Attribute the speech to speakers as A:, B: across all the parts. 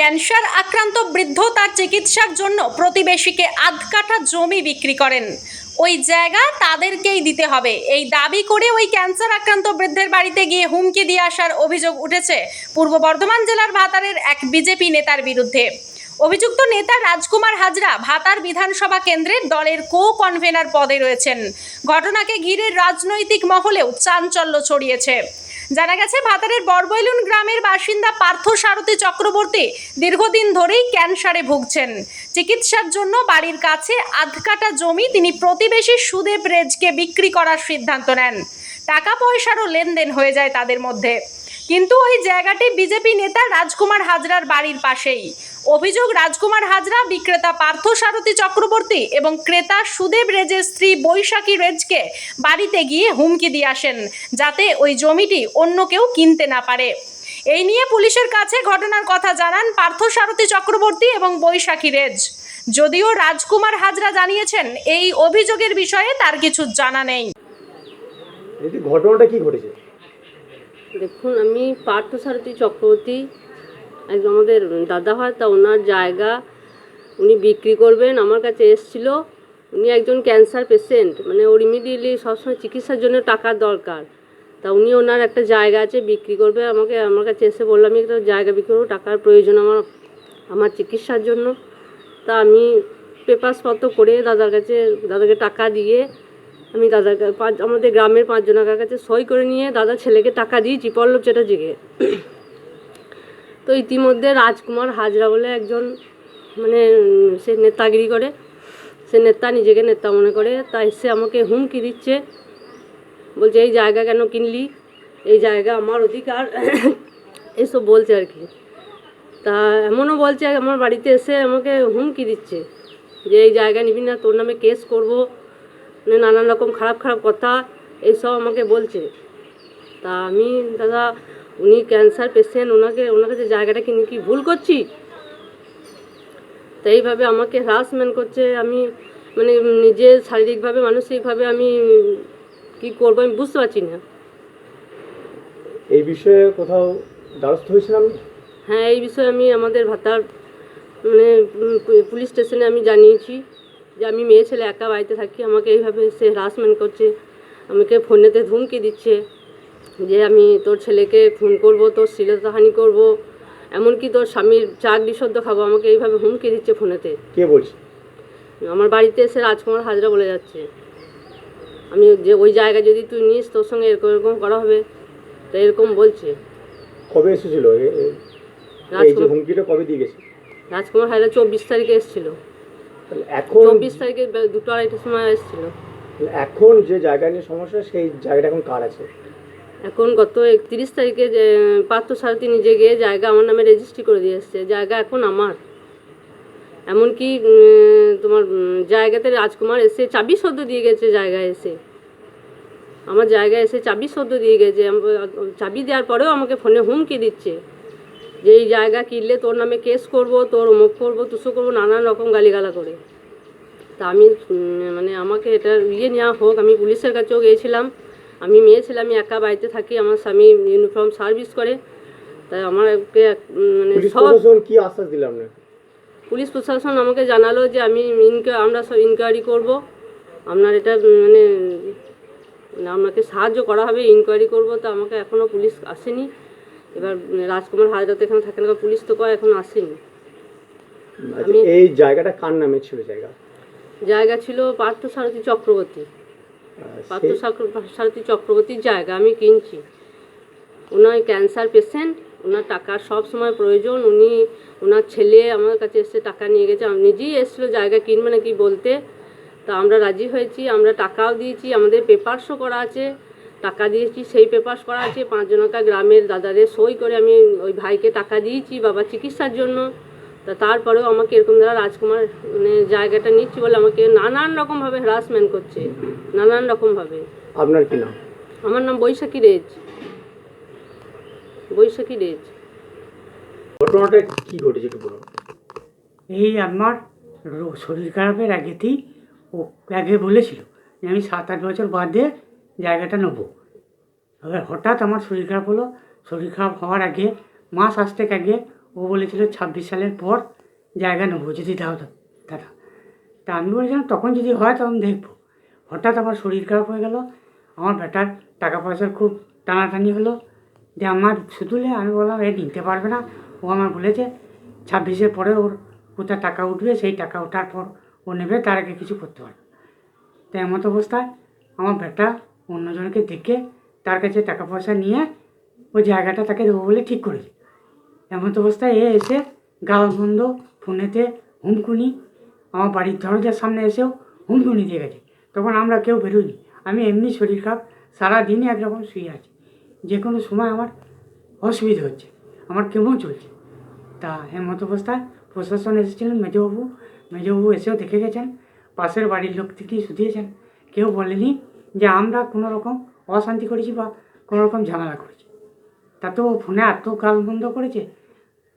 A: Cancer আক্রান্ত বৃদ্ধ তার চিকিৎসার জন্য প্রতিবেশীকে আধ কাঠা জমি বিক্রি করেন। ওই জায়গা তাদেরকেই দিতে হবে। এই দাবি করে ওই ক্যান্সার আক্রান্ত বৃদ্ধের বাড়িতে গিয়ে হুমকি দিয়ে আসার অভিযোগ উঠেছে পূর্ব বর্ধমান জেলার ভাতারের এক বিজেপি নেতার বিরুদ্ধে। অভিযুক্ত নেতা রাজকুমার হাজরা ভাতার বিধানসভা কেন্দ্রের দলের কো কনভেনার পদে রয়েছেন। ঘটনাকে ঘিরে রাজনৈতিক মহলেও চাঞ্চল্য ছড়িয়েছে। জানা গেছে, ভাতারের বরবৈলুন গ্রামের বাসিন্দা পার্থ সারথী চক্রবর্তী দীর্ঘদিন ধরেই ক্যান্সারে ভুগছেন। চিকিৎসার জন্য বাড়ির কাছে আধকাটা জমি তিনি প্রতিবেশী সুদেব রেজকে বিক্রি করার সিদ্ধান্ত নেন। টাকা পয়সারও লেনদেন হয়ে যায় তাদের মধ্যে। কিন্তু ওই জায়গাটি বিজেপি নেতা রাজকুমার হাজরার বাড়ির পাশেই। অভিযোগ রাজকুমার হাজরা বিক্রেতা পার্থ সারথী চক্রবর্তী এবং ক্রেতা সুদেব রেজের স্ত্রী বৈশাখী রেজকে বাড়িতে গিয়ে হুমকি দিয়ে আসেন যাতে ওই জমিটি অন্য কেউ কিনতে না পারে। এই নিয়ে পুলিশের কাছে ঘটনার কথা জানান পার্থ সারথী চক্রবর্তী এবং বৈশাখী রেজ। যদিও রাজকুমার হাজরা জানিয়েছেন এই অভিযোগের বিষয়ে তার কিছু জানা নেই।
B: ঘটনাটা কি ঘটেছে?
C: দেখুন আমি পার্থসারথী চক্রবর্তী একজন আমাদের দাদা হয়, তা ওনার জায়গা উনি বিক্রি করবেন। আমার কাছে এসছিল, উনি একজন ক্যান্সার পেশেন্ট মানে ওর ইমিডিয়েটলি সবসময় চিকিৎসার জন্য টাকার দরকার। তা উনি ওনার একটা জায়গা আছে, বিক্রি করবে। আমাকে, আমার কাছে এসে বললাম আমি একটা জায়গা বিক্রি করব, টাকার প্রয়োজন আমার আমার চিকিৎসার জন্য। তা আমি পেপারসপত্র করে দাদার কাছে, দাদাকে টাকা দিয়ে আমি দাদার পাঁচ, আমাদের গ্রামের পাঁচজনের কাছে সই করে নিয়ে দাদা ছেলেকে টাকা দিয়েছি, পল্লব চ্যাটার্জিকে। তো ইতিমধ্যে রাজকুমার হাজরা বলে একজন মানে সে নেতাগিরি করে। সে নেতা নিজেকে নেতা মনে করে। তাই সে আমাকে হুমকি দিচ্ছে। বলছে, এই জায়গা কেন কিনলি? এই জায়গা আমার অধিকার। এসব বলছে আর কি। তা এমনও বলছে, আমার বাড়িতে এসে আমাকে হুমকি দিচ্ছে যে, এই জায়গা নিবি না, তোর নামে কেস করব। মানে নানান রকম খারাপ খারাপ কথা এইসব আমাকে বলছে। তা আমি, দাদা উনি ক্যান্সার পেশেন্ট ওনাকে ওনার কাছে জায়গাটা কিনে কি ভুল করছি? তো এইভাবে আমাকে হ্রাসমেন্ট করছে আমি মানে নিজে শারীরিকভাবে মানসিকভাবে আমি কি করব আমি বুঝতে পারছি না।
B: এই বিষয়ে কোথাও দ্বারস্থ আপনি?
C: হ্যাঁ এই বিষয়ে আমি আমাদের ভাতার মানে পুলিশ স্টেশনে আমি জানিয়েছি যে আমি মেয়ে ছেলে একা বাড়িতে থাকি আমাকে এইভাবে সে হ্রাসমেন্ট করছে আমাকে ফোনেতে ধুমকি দিচ্ছে। যে আমি তোর ছেলেকে খুন করব তোর শ্লীলতাহানি করব এমনকি তোর স্বামীর চাকরি সদ্য খাব আমাকে এইভাবে হুমকি দিচ্ছে ফোনেতে।
B: কে বলছে?
C: আমার বাড়িতে এসে রাজকুমার হাজরা বলে যাচ্ছে। আমি যে ওই জায়গা যদি তুই নিস তোর সঙ্গে এরকম এরকম করা হবে। তো এরকম বলছে।
B: কবে এসেছিল? এই যে
C: রাজকুমার
B: হুমকিটা কবে দিয়ে গেছে?
C: রাজকুমার হাজরা চব্বিশ তারিখে এসেছিল।
B: এখন
C: চব্বিশ তারিখে দুটো আড়াইটার সময় এসেছিল।
B: এখন যে জায়গা নিয়ে সমস্যা সেই জায়গাটা এখন কার আছে?
C: এখন গত একত্রিশ তারিখে যে পার্থ সারথী নিজে গিয়ে জায়গা আমার নামে রেজিস্ট্রি করে দিয়ে এসছে। জায়গা এখন আমার। এমনকি তোমার জায়গাতে রাজকুমার এসে চাবি সদ্য দিয়ে গেছে জায়গায় এসে। আমার জায়গায় এসে চাবি সদ্য দিয়ে গেছে। চাবি দেওয়ার পরেও আমাকে ফোনে হুমকি দিচ্ছে। যে এই জায়গা কিনলে তোর নামে কেস করব, তোর মুখ করব, তুসো করব, নানান রকম গালিগালা করে। তা আমি মানে আমাকে এটা ইয়ে নেওয়া হোক, আমি পুলিশের কাছেও গিয়েছিলাম। আমি মেয়ে ছেলে আমি একা বাড়িতে থাকি আমার স্বামী ইউনিফর্ম সার্ভিস করে। তাই আমাকে মানে সব
B: কি আশ্বাস দিলাম না
C: পুলিশ প্রশাসন আমাকে জানালো যে আমি আমরা সব ইনকোয়ারি করব। আপনার এটা মানে মানে আপনাকে সাহায্য করা হবে ইনকোয়ারি করব। তো আমাকে এখনও পুলিশ আসেনি। এবার রাজকুমার হাজরা তো এখানে থাকে না পুলিশ তো কয় এখন আসেনি।
B: আচ্ছা,
C: আমি-
B: এই জায়গাটা কার নামে ছিল জায়গা?
C: জায়গা ছিল পার্থ সারথী চক্রবর্তী।
B: আহ,
C: পার্থ
B: সেই-
C: সাক- সারথী চক্রবর্তীর জায়গা আমি কিনছি। ওনার ক্যান্সার পেশেন্ট ওনার টাকার সব সময় প্রয়োজন। উনি ওনার ছেলে আমার কাছে এসে টাকা নিয়ে গেছে। আমি নিজেই এসেছিল জায়গা কিনবে নাকি বলতে। তা আমরা রাজি হয়েছি আমরা টাকাও দিয়েছি আমাদের পেপারসও করা আছে। টাকা দিয়েছি সেই পেপারস করা আছে। পাঁচজনকা গ্রামের দাদাদের সই করে আমি ওই ভাইকে টাকা দিয়েছি বাবা চিকিৎসার জন্য। তা তারপরেও আমাকে এরকম দ্বারা রাজকুমার মানে জায়গাটা নিচ্ছি বলে আমাকে নানান রকমভাবে হ্রাসমেন্ট করছে নানান রকমভাবে।
B: আপনার কি নাম?
C: আমার নাম বৈশাখী রেজ। বৈশাখী রেজ।
B: ঘটনাটা কি ঘটেছে একটু বলুন।
D: এই আমার রো- শরীর খারাপের আগেতেই ও আগে বলেছিল যে আমি সাত আট বছর বাদে জায়গাটা নেব। এবার হঠাৎ আমার শরীর খারাপ হলো। শরীর খারাপ হওয়ার আগে মাস আসতে আগে ও বলেছিল ছাব্বিশ সালের পর জায়গা নেব, যদি দাও দাদা তা আমি বলেছিলাম, তখন যদি হয় তখন দেখব। হঠাৎ আমার শরীর খারাপ হয়ে গেল। আমার বেটার টাকা পয়সার খুব টানাটানি হলো। যে আমার শুধুলে আমি বললাম, এ নিতে পারবে না। ও আমার বলেছে, ছাব্বিশের পরে ওর কোথায় টাকা উঠবে, সেই টাকা ওঠার পর ও নেবে, তার আগে কিছু করতে পারবে। তো এমত অবস্থায় আমার বেটা অন্যজনকে দেখে তার কাছে টাকা পয়সা নিয়ে ওই জায়গাটা তাকে দেবো বলে ঠিক করেছে। এমত অবস্থায় এ এসে গালবন্ধ ফোনেতে হুমকুনি, আমার বাড়ির দরজার সামনে এসেও হুমকুনি দিয়ে গেছে। তখন আমরা কেউ বেরোইনি। আমি এমনি শরীর খারাপ, সারাদিনই একরকম শুয়ে আছি। যে কোনো সময় আমার অসুবিধা হচ্ছে, আমার কেমন চলছে। তা এমত অবস্থায় প্রশাসন এসেছিলেন মেজবাবু। মেজবাবু এসেও দেখে গেছেন, পাশের বাড়ির লোক থেকেই শুধিয়েছেন। কেউ বলেনি যে আমরা কোনো রকম অশান্তি করেছি বা কোনো রকম ঝামেলা করেছি। তাতেও ফোনে এত গাল বন্ধ করেছে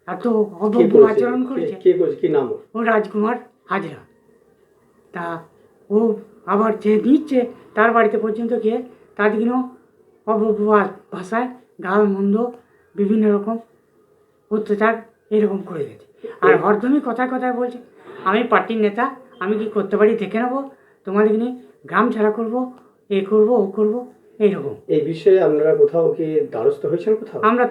D: এত অভব্য আচরণ করেছে।
B: কে করেছে? কি নাম
D: ও রাজকুমার হাজরা। তা ও আবার যে নিচ্ছে তার বাড়িতে পর্যন্ত গিয়ে তার দিনও অভব্য ভাষায় গাল মন্দ বিভিন্ন রকম অত্যাচার এরকম করে গেছে। আর হরদমই কথায় কথায় বলছে আমি পার্টির নেতা আমি কি করতে পারি? দেখে নেব। তোমাদের নিয়ে গ্রাম ছাড়া করব এ করব ও করব এইরকম।
B: এই বিষয়ে আপনারা কোথাও কি দ্বারস্থ হয়েছেন কোথাও?
D: আমরা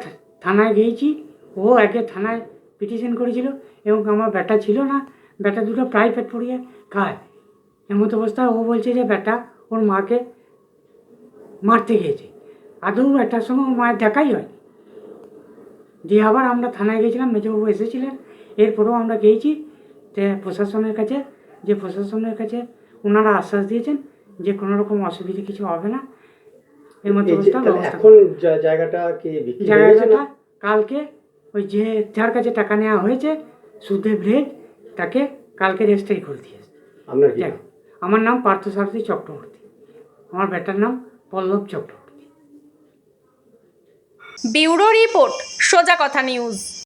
D: থানায় গিয়েছি ও আগে থানায় পিটিশন করেছিল এবং আমার ব্যাটা ছিল না। ব্যাটা দুটো প্রাইভেট পড়িয়ে খায়। এমত অবস্থায় ও বলছে যে ব্যাটা ওর মাকে মারতে গিয়েছে। আদৌ ব্যাটার সঙ্গে ওর মায়ের দেখাই হয় দিয়ে আবার আমরা থানায় গিয়েছিলাম মেজবাবু এসেছিলেন। এরপরেও আমরা গিয়েছি যে প্রশাসনের কাছে যে প্রশাসনের কাছে ওনারা আশ্বাস দিয়েছেন যে কোনো রকম অসুবিধা কিছু হবে না। এর মধ্যে
B: যে- এখন কি
D: জায়গাটা কালকে ওই যে যার কাছে টাকা নেওয়া হয়েছে সুদেব রেড তাকে কালকে রেজিস্ট্রি করে দিয়েছে।
B: আপনার কি নাম?
D: পার্থ নাম পার্থসারথী চক্রবর্তী। আমার বেটার নাম পল্লব চক্রবর্তী।
A: ব্যুরো রিপোর্ট সোজা কথা নিউজ।